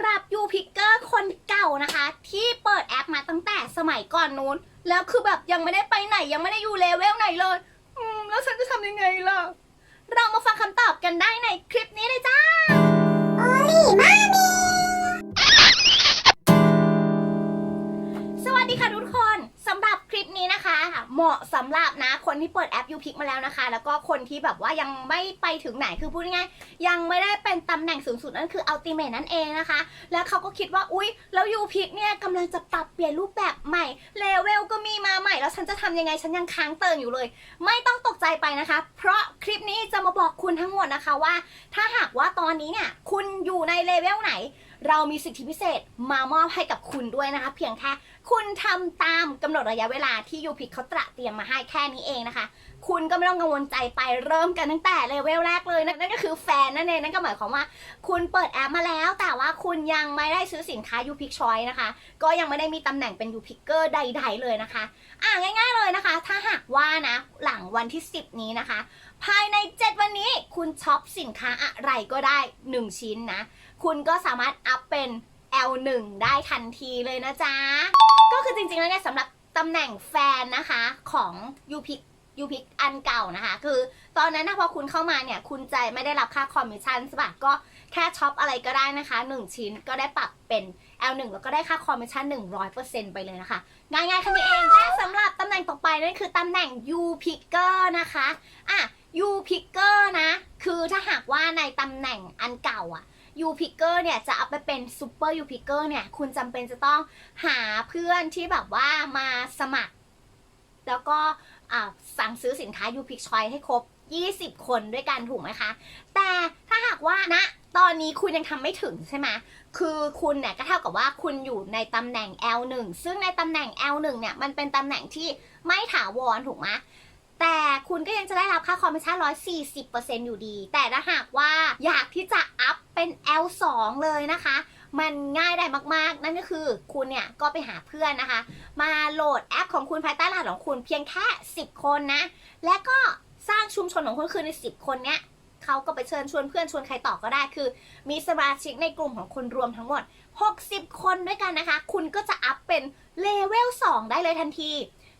ำหรับยูพิกเกอร์คนเก่านะคะ ที่เปิดแอปมาตั้งแต่สมัยก่อนนู้น แล้วคือแบบยังไม่ได้ไปไหนยังไม่ได้อยู่เลเวลไหนเลย อืม แล้วฉันจะทำยังไงล่ะ เรามาฟังคำตอบกันได้ในคลิป เหมาะสำหรับนะคนที่เปิดแอปยูพิกมาแล้วนะคะ แล้วก็คนที่แบบว่ายังไม่ไปถึงไหนคือพูดง่ายๆยังไม่ได้เป็นตำแหน่งสูงสุดนั่นคืออัลติเม e นั่นเองนะคะ แล้วเขาก็คิดว่าอุ๊ย แล้วยูพิกเนี่ยกำลังจะปรับเปลี่ยนรูปแบบใหม่เลเวลก็มีมาใหม่ แล้วฉันจะทำยังไงฉันยังค้างเติ่งอยู่เลย ไม่ต้องตกใจไปนะคะ เพราะคลิปนี้จะมาบอกคุณทั้งหมดนะคะว่า ถ้าหากว่าตอนนี้เนี่ยคุณอยู่ในเลเวลไหน เรามีสิทธิพิเศษมามอบให้กับคุณด้วยนะคะ เพียงแค่คุณทำตามกำหนดระยะเวลาที่ยูพิกเขาตระเตรียมมาให้แค่นี้เองนะคะ คุณก็ไม่ต้องกังวลใจไปเริ่มกันตั้งแต่เลเวลแรกเลยนะนั่นก็คือแฟนนั่นเองนั่นก็หมายความว่า คุณเปิดแอปมาแล้ว แต่ว่าคุณยังไม่ได้ซื้อสินค้ายูพิกชอยนะคะ ก็ยังไม่ได้มีตำแหน่งเป็นยูพิกเกอร์ใด ๆ เลยนะคะ อะง่าย ๆเลยนะคะ ถ้าหากว่านะหลังวันที่ 10 นี้นะคะ ภายใน 7 วันนี้คุณช็อปสินค้าอะไรก็ได้ 1 ชิ้นนะ คุณก็สามารถอัพเป็น L1 ได้ทันทีเลยนะจ๊ะ ก็คือจริงๆแล้วเนี่ยสำหรับตำแหน่งแฟนนะคะของยูพิกยูพิกอันเก่านะคะ คือตอนนั้นนะพอคุณเข้ามาเนี่ย คุณใจไม่ได้รับค่าคอมมิชชั่นใช่ปะก็แค่ช็อปอะไรก็ได้นะคะ 1 ชิ้นก็ได้ปรับเป็น L1 แล้วก็ได้ค่าคอมมิชชั่น 100%ไปเลยนะคะ ง่ายๆแค่นี้เองและสำหรับตำแหน่งต่อไปนั่นคือตำแหน่ง U Picker นะคะ อะ U Picker นะ คือถ้าหากว่าในตำแหน่งอันเก่าอะ U Picker เนี่ยจะเอาไปเป็น Super U Picker เกอร์เนี่ยคุณจำเป็นจะต้องหาเพื่อนที่แบบว่ามาสมัคร แล้วก็สั่งซื้อสินค้า U Pick Choice ให้ครบ 20 คนด้วยกันถูกไหมคะ แต่ถ้าหากว่าณตอนนี้คุณยังทำไม่ถึงใช่ไหม คือคุณเนี่ยก็เท่ากับว่าคุณอยู่ในตำแหน่ง L1 ซึ่งในตำแหน่ง L1 เนี่ยมันเป็นตำแหน่งที่ไม่ถาวรถูกไหม แต่คุณก็ยังจะได้รับค่าคอมมิชชั่น140%อยู่ดี แต่ถ้าหากว่าอยากที่จะอัพเป็น L2 เลยนะคะ มันง่ายได้มากๆ นั่นก็คือคุณเนี่ยก็ไปหาเพื่อนนะคะ มาโหลดแอปของคุณภายใต้รหัสของคุณเพียงแค่ 10 คนนะ และก็สร้างชุมชนของคุณคือใน 10 คนเนี้ยเขาก็ไปเชิญชวนเพื่อนชวนใครต่อก็ได้คือ มีสมาชิกในกลุ่มของคนรวมทั้งหมด 60 คนด้วยกันนะคะ คุณก็จะอัพเป็นเลเวล2ได้เลยทันที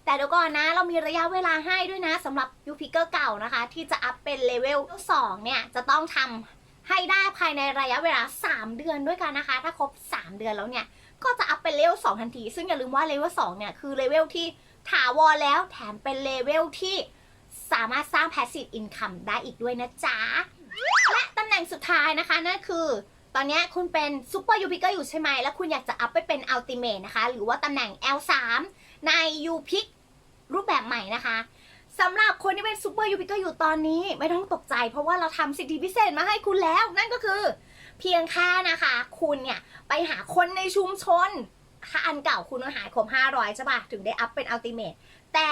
แต่เดี๋ยวก่อนนะ เรามีระยะเวลาให้ด้วยนะสำหรับยูพิกเกอร์เก่านะคะ ที่จะอัพเป็นเลเวล2เนี่ย จะต้องทำให้ได้ภายในระยะเวลา 3 เดือนด้วยกันนะคะ ถ้าครบ 3 เดือนแล้วเนี่ย ก็จะอัพเป็นเลเวล2ทันที ซึ่งอย่าลืมว่าเลเวล2เนี่ยคือเลเวลที่ถาวรแล้วแถมเป็นเลเวลที่สามารถสร้าง passive income ได้อีกด้วยนะจ๊ะ และตำแหน่งสุดท้ายนะคะนั่นคือ ตอนนี้คุณเป็นซูเปอร์ยูพิกเกอร์อยู่ใช่ไหม แล้วคุณอยากจะอัพไปเป็นอัลติเม e นะคะ หรือว่าตำแหน่ง L3 ในยูพิกรูปแบบใหม่นะคะสำหรับคนที่เป็นซูเปอร์ยูพิกเกอร์อยู่ตอนนี้ไม่ต้องตกใจ เพราะว่าเราทำสิทธิพิเศษมาให้คุณแล้ว นั่นก็คือ เพียงแค่นะคะ คุณเนี่ยไปหาคนในชุมชนค่าอันเก่าคุณหาครบ500ใช่ปะถึงได้อัพเป็นอัลติเม e แต่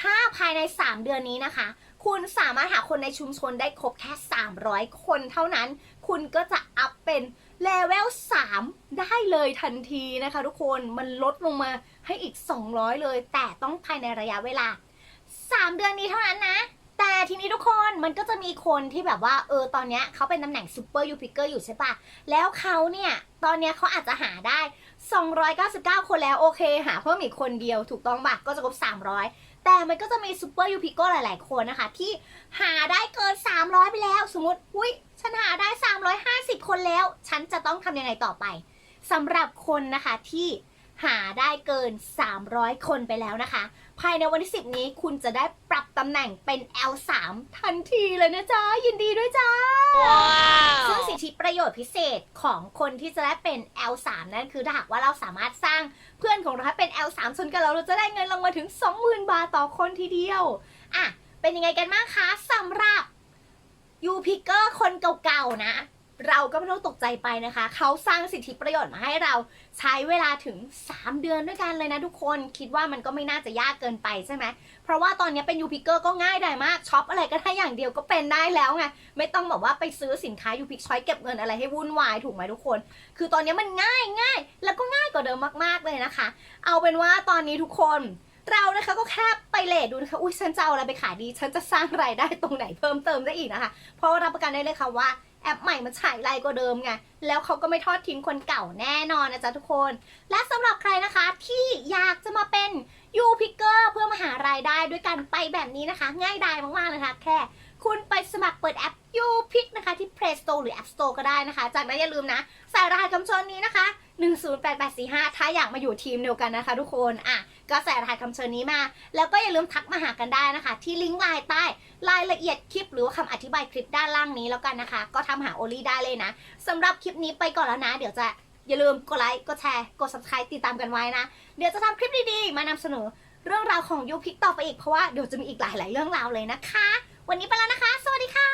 ถ้าภายใน 3 เดือนนี้นะคะ คุณสามารถหาคนในชุมชนได้ครบแค่ 300 คนเท่านั้น คุณก็จะอัพเป็น เลเวล3ได้เลยทันทีนะคะทุกคนมันลดลงมาให้อีก 200 เลย แต่ต้องภายในระยะเวลา 3 เดือนนี้เท่านั้นนะ แต่ทีนี้ทุกคนมันก็จะมีคนที่แบบว่าเออตอนนี้เขาเป็นตำแหน่งซูเปอร์ยูพิกเกอร์อยู่ใช่ปะแล้วเขาเนี่ยตอนเนี้ยเขาอาจจะหาได้ 299 คนแล้วโอเค หาเพิ่มอีกคนเดียวถูกต้องปะก็จะครบ 300แต่มันก็จะมีซูเปอร์ยูพิโก้หลาย ๆ คนนะคะ ที่หาได้เกิน 300 ไปแล้ว สมมติ อุ้ยฉันหา คนแล้ว ฉันจะต้องทำยังไงต่อไปสำหรับคนนะคะที่หาได้เกิน 300 คนไปแล้วนะคะ ภายในวันที่ 10 นี้คุณจะได้ปรับตำแหน่งเป็น L3 ทันทีเลยนะจ๊ะ ยินดีด้วยจ้าซึ่งสิทธิประโยชน์พิเศษของคนที่จะได้เป็น L3 นั่นคือถ้าหากว่าเราสามารถสร้างเพื่อนของเราให้เป็น L3 ชนกันแล้วเราจะได้เงินรางวัลถึง 20,000 บาทต่อคนทีเดียวอะเป็นยังไงกันบ้างคะสำหรับยูพิกเกอร์คนเก่าๆนะ เราก็ไม่ต้องตกใจไปนะคะ เขาสร้างสิทธิประโยชน์มาให้เราใช้เวลาถึง 3 เดือนด้วยกันเลยนะทุกคนคิดว่ามันก็ไม่น่าจะยากเกินไปใช่ไหมเพราะว่าตอนนี้เป็นยูพิกเกอร์ก็ง่ายได้มากช็อปอะไรก็ได้อย่างเดียวก็เป็นได้แล้วไงไม่ต้องแบบว่าไปซื้อสินค้ายูพิกช้อยเก็บเงินอะไรให้วุ่นวายถูกไหมทุกคน คือตอนนี้มันง่ายง่ายแล้วก็ง่ายกว่าเดิมมากๆเลยนะคะ เอาเป็นว่าตอนนี้ทุกคนเรานะคะก็แค่ไปเลทดูนะคะ อุ้ยฉันจะเอาอะไรไปขายดี ฉันจะสร้างรายได้ตรงไหนเพิ่มเติมได้อีกนะคะ เพราะว่ารับประกันได้เลยค่ะว่า แอปใหม่มันฉายไรกว่าเดิมไง แล้วเขาก็ไม่ทอดทิ้งคนเก่าแน่นอนนะจ๊ะทุกคน และสำหรับใครนะคะที่อยากจะมาเป็นยูพิกเกอร์เพื่อมาหารายได้ด้วยกันไปแบบนี้นะคะ ง่ายดายมากๆเลยค่ะแค่คุณไปสมัครเปิดแอป u p i c นะคะที่ Play Store หรือ App Store ก็ได้นะคะ จากนั้นอย่าลืมนะ ใส่รหัสคำชนนี้นะคะ 108845 ถ้าอยากมาอยู่ทีมเดียวกันนะคะทุกคน อะ ก็ใส่รหัสคำเชิญนี้มา แล้วก็อย่าลืมทักมาหากันได้นะคะ ที่ลิงก์ไลน์ใต้ รายละเอียดคลิปหรือว่าคำอธิบายคลิปด้านล่างนี้แล้วกันนะคะ ก็ทำหาโอลี่ได้เลยนะสำหรับคลิปนี้ไปก่อนแล้วนะ เดี๋ยวจะอย่าลืมกดไลค์กดแชร์กด subscribe ติดตามกันไว้นะ เดี๋ยวจะทำคลิปดีๆ มานำเสนอเรื่องราวของยูพิกต่อไปอีกเพราะว่าเดี๋ยวจะมีอีกหลาย ๆ เรื่องราวเลยนะคะ วันนี้ไปแล้วนะคะ สวัสดีค่ะ